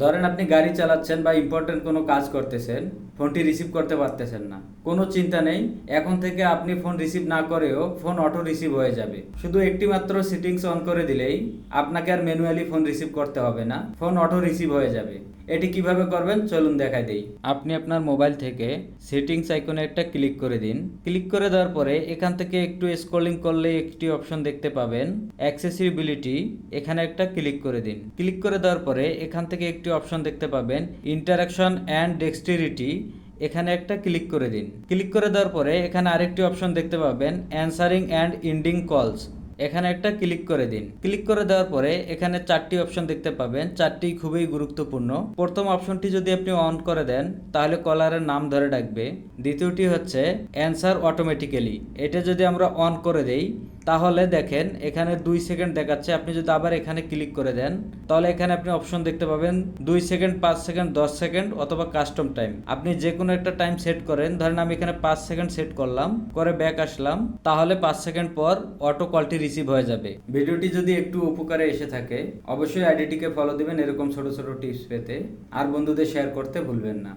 ধরেন আপনি গাড়ি চালাচ্ছেন বা ইম্পর্টেন্ট কোনো কাজ করতেছেন ফোনটি রিসিভ করতে পারতেছেন না। কোনো চিন্তা নেই, এখন থেকে আপনি ফোন রিসিভ না করেও ফোন অটো রিসিভ হয়ে যাবে। শুধু একটি মাত্র সেটিংস অন করে দিলেই আপনাকে আর ম্যানুয়ালি ফোন রিসিভ করতে হবে না ফোন অটো রিসিভ হয়ে যাবে। এটি কীভাবে করবেন চলুন দেখাই দেই। আপনি আপনার মোবাইল থেকে সেটিংস আইকনে একটা ক্লিক করে দিন। ক্লিক করে দেওয়ার পরে এখান থেকে একটু স্ক্রলিং করলে একটি অপশন দেখতে পাবেন অ্যাক্সেসিবিলিটি এখানে একটা ক্লিক করে দিন। ক্লিক করে দেওয়ার পরে এখান থেকে একটি অপশন দেখতে পাবেন ইন্টারাকশন অ্যান্ড ডেক্সটিরিটি এখানে একটা ক্লিক করে দিন। ক্লিক করে দেওয়ার পরে এখানে আরেকটি অপশন দেখতে পাবেন অ্যান্সারিং অ্যান্ড ইন্ডিং কলস এখানে একটা ক্লিক করে দিন। ক্লিক করে দেওয়ার পরে এখানে চারটি অপশন দেখতে পাবেন, চারটি খুবই গুরুত্বপূর্ণ। প্রথম অপশনটি যদি আপনি অন করে দেন, তাহলে কলারের নাম ধরে ডাকবে। দ্বিতীয়টি হচ্ছে অ্যান্সার অটোমেটিক্যালি এটা যদি আমরা অন করে দেই তাহলে দেখেন, এখানে দুই সেকেন্ড দেখাচ্ছে। আপনি যদি আবার এখানে ক্লিক করে দেন, তাহলে এখানে আপনি অপশন দেখতে পাবেন দুই সেকেন্ড, পাঁচ সেকেন্ড, দশ সেকেন্ড অথবা কাস্টম টাইম। আপনি যে কোনো একটা টাইম সেট করেন, ধরেন আমি এখানে পাঁচ সেকেন্ড সেট করলাম, করে ব্যাক আসলাম, তাহলে পাঁচ সেকেন্ড পর অটো কলটি রিসিভ হয়ে যাবে। ভিডিওটি যদি একটু উপকারে এসে থাকে, অবশ্যই আইডিটিকে ফলো দিবেন এরকম ছোট ছোট টিপস পেতে। আর বন্ধুদের শেয়ার করতে ভুলবেন না।